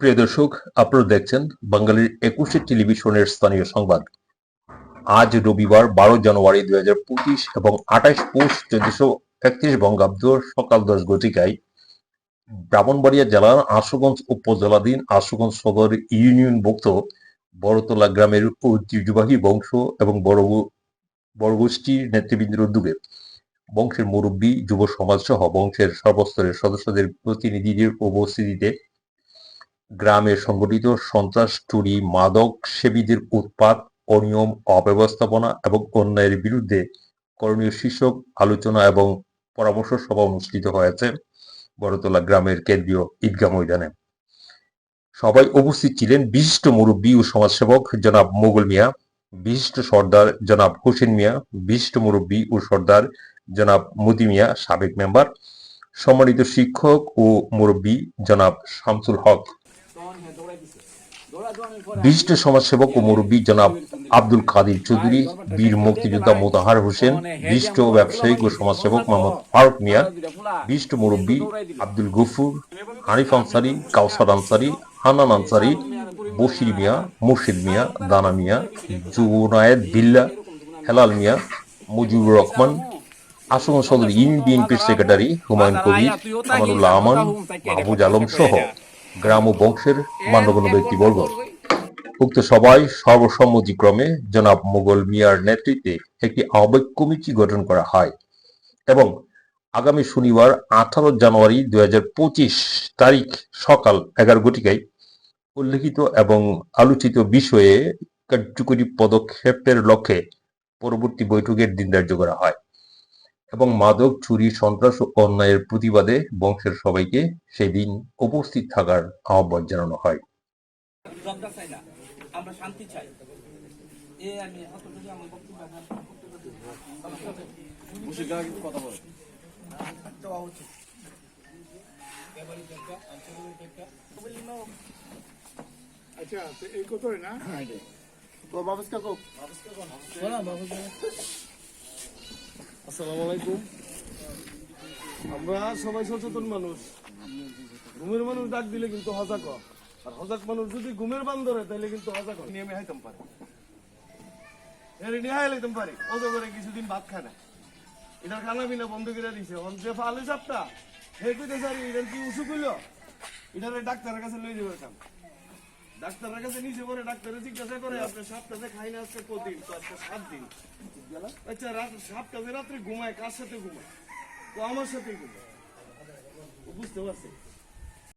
প্রিয় দর্শক, আপনারা দেখছেন বাঙালির একুশে টেলিভিশনের স্থানীয় সংবাদ। আজ রবিবার বারো জানুয়ারি দুই হাজার পঁচিশ এবং আঠাইশ পৌষ চোদ্দশো একত্রিশ বঙ্গাব্দ সকাল দশ গতিকায় ব্রাহ্মণবাড়িয়া জেলার আশুগঞ্জ উপজেলাধীন আশুগঞ্জ সদর ইউনিয়নভুক্ত বড়তলা গ্রামের ঐতিহ্যবাহী বংশ এবং বড় বড়গোষ্ঠীর নেতৃবৃন্দের উদ্যোগে বংশের মুরব্বী, যুব সমাজ সহ বংশের সর্বস্তরের সদস্যদের প্রতিনিধিদের উপস্থিতিতে গ্রামে সংগঠিত সন্ত্রাস, চুরি, মাদক সেবীদের উৎপাত, অনিয়ম, অব্যবস্থাপনা এবং অন্যায়ের বিরুদ্ধে করণীয় শীর্ষক আলোচনা এবং পরামর্শ সভা অনুষ্ঠিত হয়েছে বড়তলা গ্রামের কেন্দ্রীয় ঈদগাহ ময়দানে। সবাই উপস্থিত ছিলেন বিশিষ্ট মুরব্বী ও সমাজসেবক জনাব মোগল মিয়া, বিশিষ্ট সর্দার জনাব হোসেন মিয়া, বিশিষ্ট মুরব্বী ও সর্দার জনাব মতি মিয়া সাবেক মেম্বার, সম্মানিত শিক্ষক ও মুরব্বী জনাব শামসুল হক বিশিষ্ট সমাজসেবক ও মুরব্বী জনাব আব্দুল কাদির চৌধুরী, বীর মুক্তিযোদ্ধা মোতাহার হোসেন, বিশিষ্ট ব্যবসায়িক ও সমাজসেবক মোহাম্মদ ফারুক মিয়া বিশিষ্ট মুরব্বী আব্দুল গফুর, হানিফ আনসারি, কাউসার আনসারি, হানান আনসারি, বশির মিয়া, মুর্শিদ মিয়া, দানা মিয়া, জুনায়েদ বিল্লা হেলাল মিয়া, মুজিবুর রহমান আসাম সদর ইউনিয়ন বিএনপির সেক্রেটারি হুমায়ুন কবির, আমানুল্লাহ আমান, মাহবুজ আলম সহ গ্রাম ও বংশের মান্যগণ্য ব্যক্তিবর্গ উক্ত সভায় সর্বসম্মতিক্রমে জনাব মোগল মিয়ার নেতৃত্বে একটি আহ্বায়ক কমিটি গঠন করা হয় এবং আগামী শনিবার আঠারো জানুয়ারি দুই হাজার পঁচিশ তারিখ সকাল এগারো ঘটিকায় উল্লেখিত এবং আলোচিত বিষয়ে কার্যকরী পদক্ষেপের লক্ষ্যে পরবর্তী বৈঠকের দিন ধার্য করা হয়। এবং মাদক চুরি সন্ত্রাস ও অন্যায়ের প্রতিবাদে বংশের সবাইকে সেদিন উপস্থিত থাকার আহ্বান জানানো হয়। জবদার চাই না আমরা শান্তি চাই। এ আমি অতটুকু আমার বক্তব্য আচ্ছা এই কতই না? তো বাবুস কাকু। আসসালামু আলাইকুম। আমরা সবাই সচেতন মানুষ। ঘুমের মানুষ ডাক দিলে কিন্তু হজা কর আর হজাক মানুষ যদি ঘুমের বান ধরে তাহলে কিন্তু হজা কর নিয়মে হাইতাম পারে। এর নিয়ে হাইলাইতাম পারি। করে কিছুদিন ভাত খায় না। এটার খানা পিনা বন্ধ করে দিছে। অন যে ফালে চাপটা হে কইতে স্যার এটার কি উসুক হইল? এটারে ডাক্তারের কাছে লই যাবে ডাক্তারের কাছে নিচে পরে ডাক্তারে জিজ্ঞাসা করে, আপনি সাতটাতে খাই না আজকে, কদিন? তো আজকে সাত দিন। আচ্ছা রাত সাতটাতে রাত্রে ঘুমায়, কার সাথে ঘুমায়? তো আমার সাথে ঘুমায়। বুঝতে পারছে?